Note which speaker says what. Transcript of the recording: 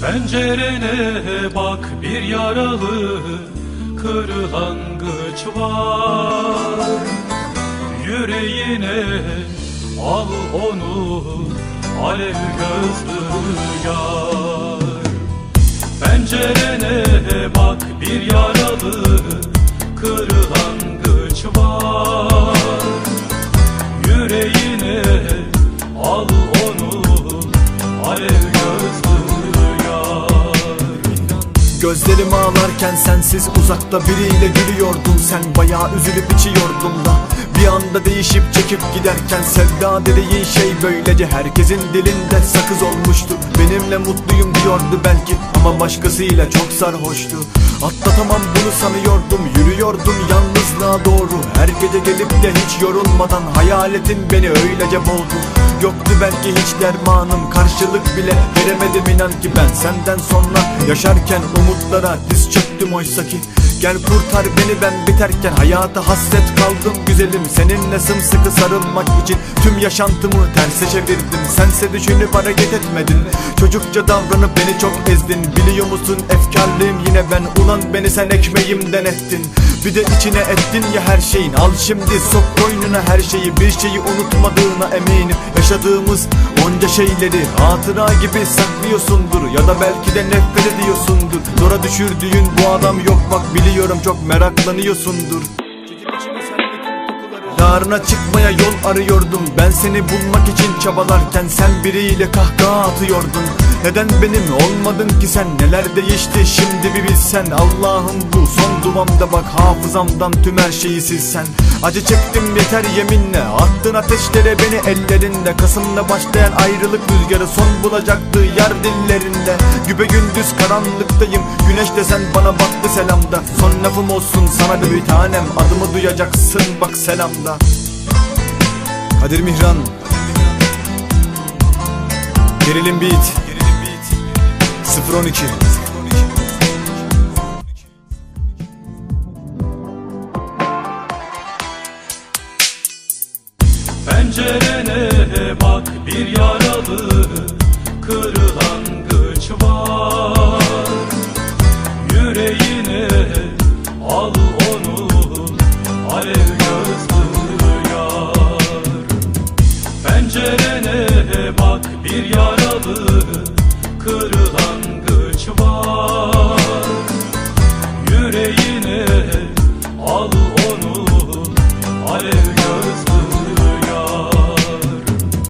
Speaker 1: Pencerene bak bir yaralı kırlangıç var. Yüreğine al onu alev gözlü yar. Pencerene bak bir yaralı kırlangıç
Speaker 2: Gözlerim ağlarken sensiz uzakta biriyle gülüyordun Sen bayağı üzülüp içiyordun da. Bir anda değişip çekip giderken Sevda dediğin şey böylece herkesin dilinde sakız olmuştu. Benimle mutluyum diyordu belki ama başkasıyla çok sarhoştu. Atlatamam bunu sanıyordum yürüyordum yalnızlığa doğru. Her gece gelip de hiç yorulmadan hayaletin beni öylece boğdu Yoktu belki hiç dermanım Karşılık bile veremedim inan ki ben. Senden sonra yaşarken umutlara diz çöktüm oysa ki. Gel kurtar beni ben biterken Hayata hasret kaldım güzelim. Seninle sımsıkı sarılmak için Tüm yaşantımı terse çevirdim. Sense düşünüp hareket etmedin. Çocukça davranıp beni çok ezdin. Biliyor musun efkarlıyım yine ben. Ulan beni sen ekmeğimden ettin bir de içine ettin ya her şeyin. Al şimdi sok koynuna her şeyi. Bir şeyi unutmadığına eminim. Yaşadığımız onca şeyleri Hatıra gibi saklıyorsundur. Ya da belki de nefret ediyorsundur. Zora düşürdüğün bu adam yok. Bak Biliyorum çok meraklanıyorsundur Yarına çıkmaya yol arıyordum. Ben seni bulmak için çabalarken Sen biriyle kahkaha atıyordun. Neden benim olmadın ki sen? Neler değişti şimdi bir bilsen. Allah'ım bu son duamda bak Hafızamdan tüm her şeyi silsen. Acı çektim yeter yeminle. Attın ateşlere beni ellerinde. Kasım'da başlayan ayrılık rüzgarı Son bulacaktı yar dillerinde. Güpe gündüz karanlıktayım. Güneş desen bana baktı selamda. Son lafım olsun sana bir tanem. Adımı duyacaksın bak selamda Kadir Mihran. Gerilim Beat. 012
Speaker 1: Pencerene bak bir yaralı kırlangıç var Pencerene bak bir yaralı kırlangıç